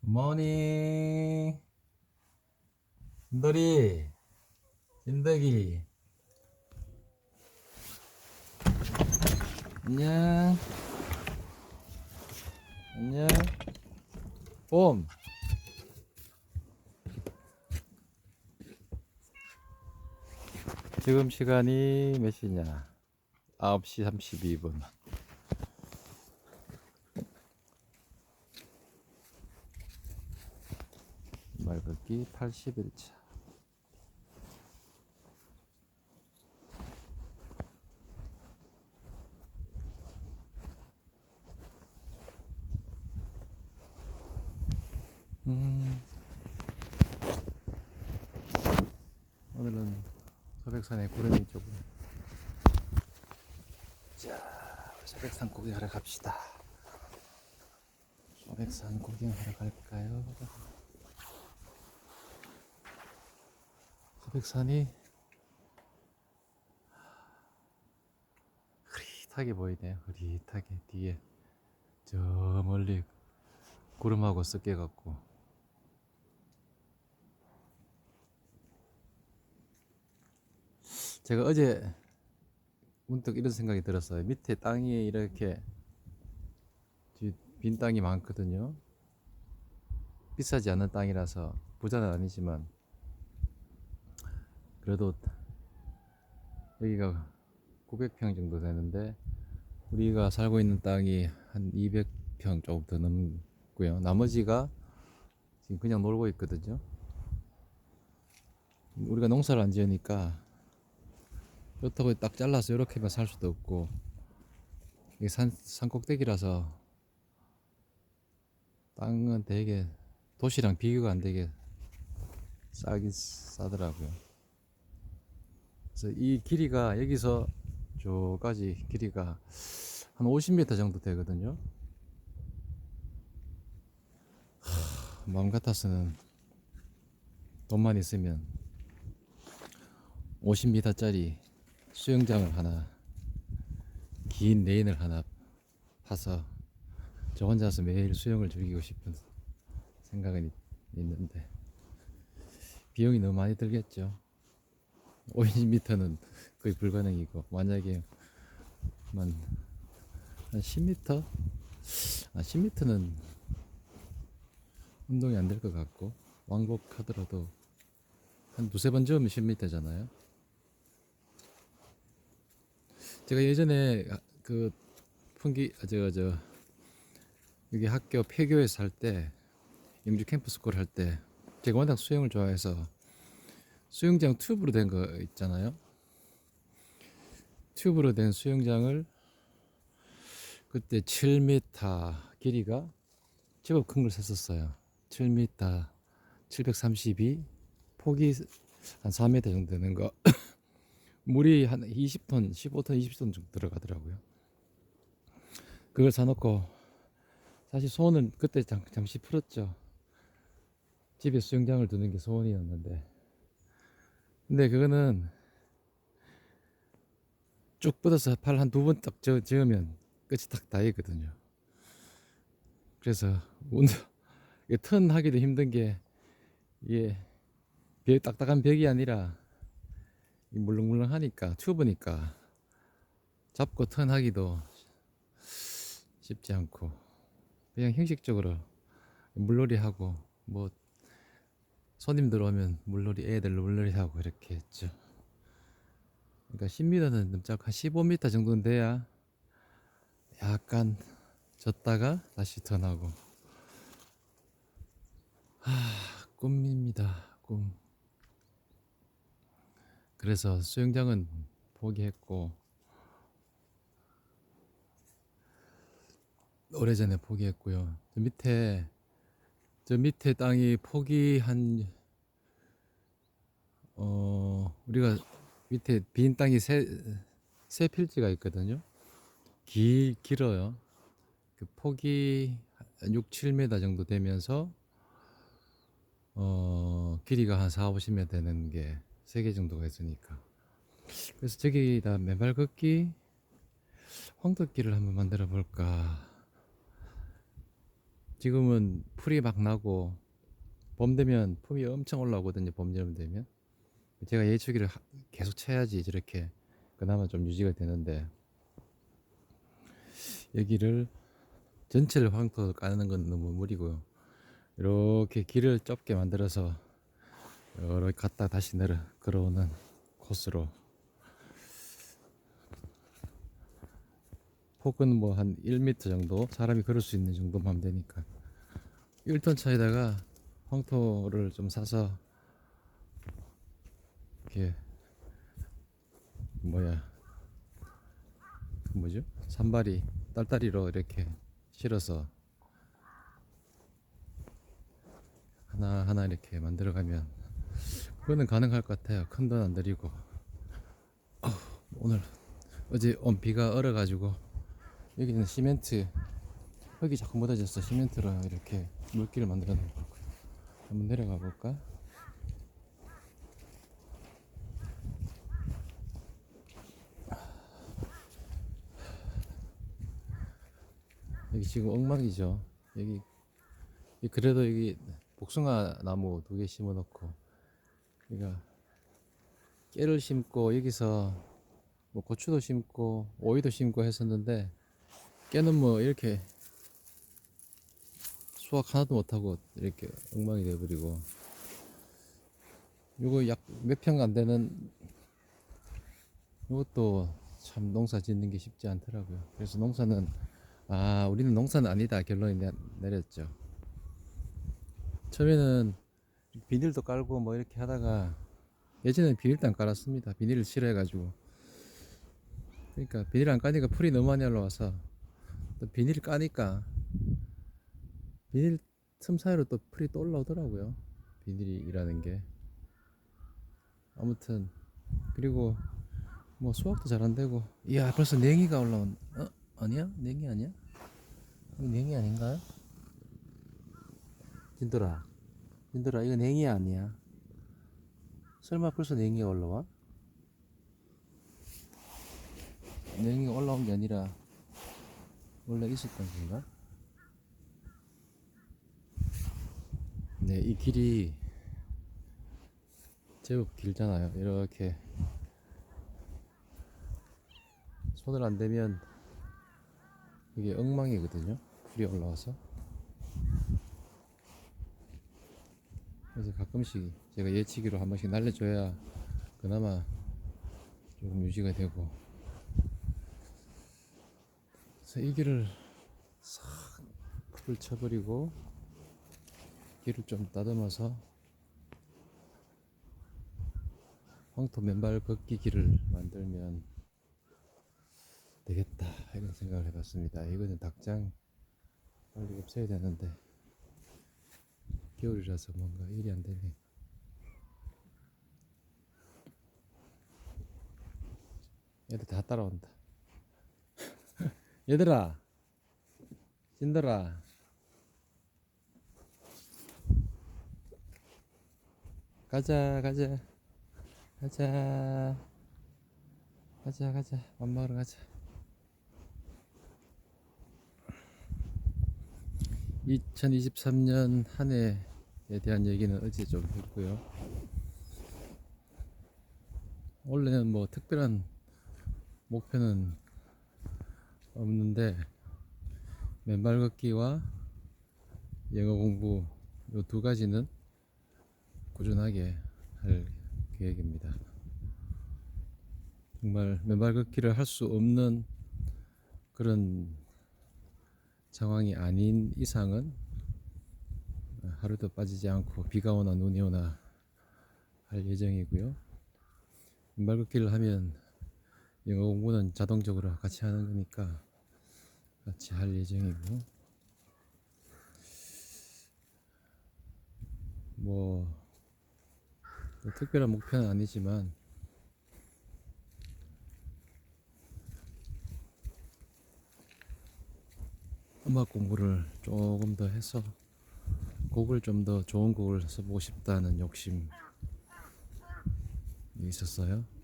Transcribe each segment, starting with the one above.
모닝 진돌이 진덕이 안녕. 안녕. 봄. 지금 시간이 몇 시냐? 9시 32분 말걷기 81차 음. 오늘은 서백산의 구름이 쪽으로 자 서백산 구경하러 갑시다 서백산 구경하러 갈까요? 서백산이 흐릿하게 보이네요. 흐릿하게 뒤에 저 멀리 구름하고 섞여 갖고 제가 어제 문득 이런 생각이 들었어요. 밑에 땅이 이렇게 뒤- 빈 땅이 많거든요. 비싸지 않은 땅이라서 부자는 아니지만 그래도 여기가 900평 정도 되는데 우리가 살고 있는 땅이 한 200평 조금 더 넘고요. 나머지가 지금 그냥 놀고 있거든요. 우리가 농사를 안 지으니까 그렇다고 딱 잘라서 이렇게만 살 수도 없고 이게 산, 산 꼭대기라서 땅은 되게 도시랑 비교가 안 되게 싸긴 싸더라고요. 그래서 이 길이가 여기서 저까지 길이가 한 50m 정도 되거든요. 하, 마음 같아서는 돈만 있으면 50m짜리 수영장을 하나 긴 레인을 하나 파서 저 혼자서 매일 수영을 즐기고 싶은 생각은 있- 있는데 비용이 너무 많이 들겠죠. 50m는 거의 불가능이고 만약에 만, 한 10m? 아 10m는 운동이 안 될 것 같고 왕복하더라도 한 두세 번 저으면 10m잖아요 제가 예전에 그 풍기 아, 저저 저, 여기 학교 폐교에서 할때 영주 캠프 스쿨 할 때 제가 워낙 수영을 좋아해서 수영장 튜브로 된 거 있잖아요. 튜브로 된 수영장을 그때 7m 길이가 제법 큰 걸 샀었어요. 7m 732 폭이 한 4m 정도 되는 거 물이 한 20톤, 15톤, 20톤 정도 들어가더라고요. 그걸 사놓고 사실 소원은 그때 잠, 잠시 풀었죠. 집에 수영장을 두는 게 소원이었는데 근데 그거는 쭉 뻗어서 팔 한 두 번딱 저으면 끝이 딱 다이거든요. 그래서 운동 턴 하기도 힘든 게 이게 벽, 딱딱한 벽이 아니라 이 물렁물렁하니까 튜브니까 잡고 턴 하기도 쉽지 않고 그냥 형식적으로 물놀이 하고 뭐 손님 들어오면 물놀이 애들 물놀이 하고 이렇게 했죠. 그러니까 10m는 넘자고 한 15m 정도는 돼야 약간 졌다가 다시 턴하고 하 꿈입니다 꿈. 그래서 수영장은 포기했고 오래전에 포기했고요. 저 밑에 저 밑에 땅이 폭이 한 어, 우리가 밑에 빈 땅이 세, 세 필지가 있거든요. 기, 길어요. 그 폭이 한 6, 7m 정도 되면서, 어, 길이가 한 4, 50m 되는 게 세 개 정도가 있으니까. 그래서 저기다 맨발 걷기, 황토끼를 한번 만들어 볼까 지금은 풀이 막 나고 봄 되면 품이 엄청 올라오거든요 봄 여름 되면. 제가 예초기를 하- 계속 쳐야지 저렇게 그나마 좀 유지가 되는데 여기를 전체를 황토 까는 건 너무 무리고요. 이렇게 길을 좁게 만들어서 이렇게 갔다 다시 내려 걸어오는 코스로 폭은 뭐 한 1m 정도 사람이 걸을 수 있는 정도만 하면 되니까. 1톤 차에다가 황토를 좀 사서 이렇게 뭐야 그 뭐죠? 산발이 딸다리로 이렇게 실어서 하나 하나 이렇게 만들어가면 그거는 가능할 것 같아요. 큰 돈 안 들이고. 어, 오늘 어제 온 비가 얼어가지고 여기는 시멘트 흙이 자꾸 묻어져서 시멘트로 이렇게 물길을 만들어 놓은 거고요. 한번 내려가 볼까? 여기 지금 엉망이죠. 여기 이 그래도 여기 복숭아 나무 두 개 심어 놓고 그러니까 깨를 심고 여기서 뭐 고추도 심고 오이도 심고 했었는데 깨는 뭐 이렇게 수확 하나도 못하고 이렇게 엉망이 돼버리고. 요거 약 몇 평 안 되는 요것도 참 농사 짓는 게 쉽지 않더라고요. 그래서 농사는 아 우리는 농사는 아니다 결론이 내, 내렸죠. 처음에는 비닐도 깔고 뭐 이렇게 하다가 예전에는 비닐도 안 깔았습니다. 비닐을 싫어해가지고. 그러니까 비닐 안 까니까 풀이 너무 많이 올라와서 또 비닐 까니까 비닐 틈 사이로 또 풀이 또 올라오더라고요 비닐이라는 게. 아무튼 그리고 뭐 수확도 잘 안 되고. 이야 벌써 냉이가 올라온 어? 아니야? 냉이 아니야? 이거 냉이 아닌가요 진돌아 진돌아 이거 냉이 아니야. 설마 벌써 냉이가 올라와? 냉이가 올라온 게 아니라 원래 있었던 건가? 네 이 길이 제법 길잖아요. 이렇게 손을 안 대면 이게 엉망이거든요. 풀이 올라와서. 그래서 가끔씩 제가 예치기로 한 번씩 날려줘야 그나마 조금 유지가 되고 그래서 이 길을 싹 풀을 쳐버리고 길을 좀 다듬어서 황토 맨발 걷기 길을 만들면 되겠다 이런 생각을 해봤습니다. 이거는 닭장 빨리 없애야 되는데 겨울이라서 뭔가 일이 안 되네. 얘들 다 따라온다 얘들아 신들아. 가자 가자. 가자. 가자 가자. 밥 먹으러 가자. 2023년 한 해에 대한 얘기는 어제 좀 했고요. 원래는 뭐 특별한 목표는 없는데 맨발 걷기와 영어 공부 이 두 가지는 꾸준하게 할 계획입니다. 정말 맨발 걷기를 할 수 없는 그런 상황이 아닌 이상은 하루도 빠지지 않고 비가 오나 눈이 오나 할 예정이고요. 맨발 걷기를 하면 영어 공부는 자동적으로 같이 하는 거니까 같이 할 예정이고 뭐, 뭐 특별한 목표는 아니지만 음악 공부를 조금 더 해서 곡을 좀 더 좋은 곡을 써보고 싶다는 욕심이 있었어요.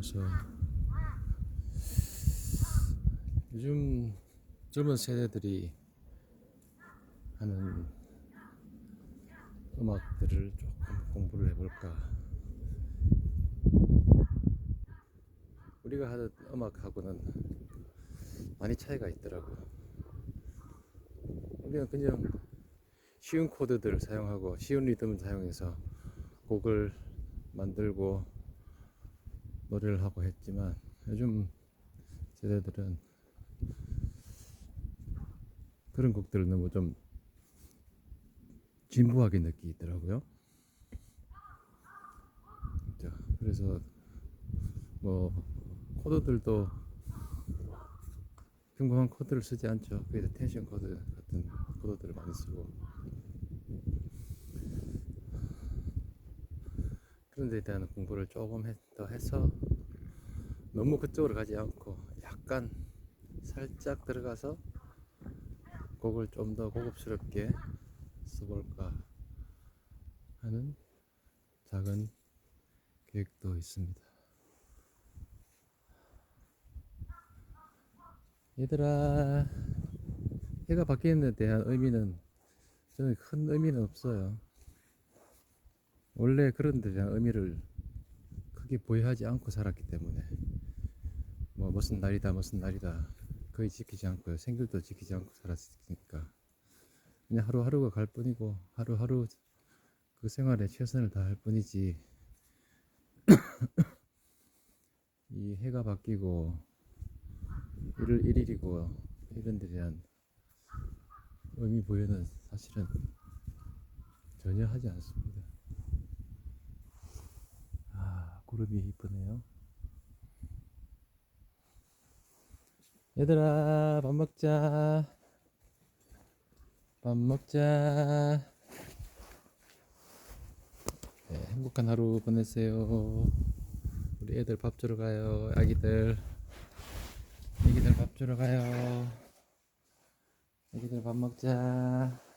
그래서 요즘 젊은 세대들이 하는 음악들을 조금 공부를 해볼까. 우리가 하던 음악하고는 많이 차이가 있더라고요. 우리는 그냥 쉬운 코드들을 사용하고 쉬운 리듬을 사용해서 곡을 만들고 노래를 하고 했지만 요즘 세대들은 그런 곡들을 너무 좀 진부하게 느끼더라고요. 자, 그래서 뭐 코드들도 평범한 코드를 쓰지 않죠. 그래서 텐션 코드 같은 코드들을 많이 쓰고 그런 데 대한 공부를 조금 해- 더 해서 너무 그쪽으로 가지 않고 약간 살짝 들어가서 곡을 좀 더 고급스럽게 써볼까 하는 작은 계획도 있습니다. 얘들아, 해가 바뀌는 데 대한 의미는 저는 큰 의미는 없어요. 원래 그런 데 대한 의미를 크게 부여하지 않고 살았기 때문에 뭐 무슨 날이다 무슨 날이다 거의 지키지 않고 생일도 지키지 않고 살았으니까 그냥 하루하루가 갈 뿐이고 하루하루 그 생활에 최선을 다할 뿐이지 이 해가 바뀌고 일을 일일이고 이런 데 대한 의미 부여는 사실은 전혀 하지 않습니다. 아, 구름이 이쁘네요. 얘들아, 밥 먹자. 밥 먹자. 네, 행복한 하루 보내세요. 우리 애들 밥 주러 가요. 아기들. 아기들 밥 주러 가요. 아기들 밥 먹자.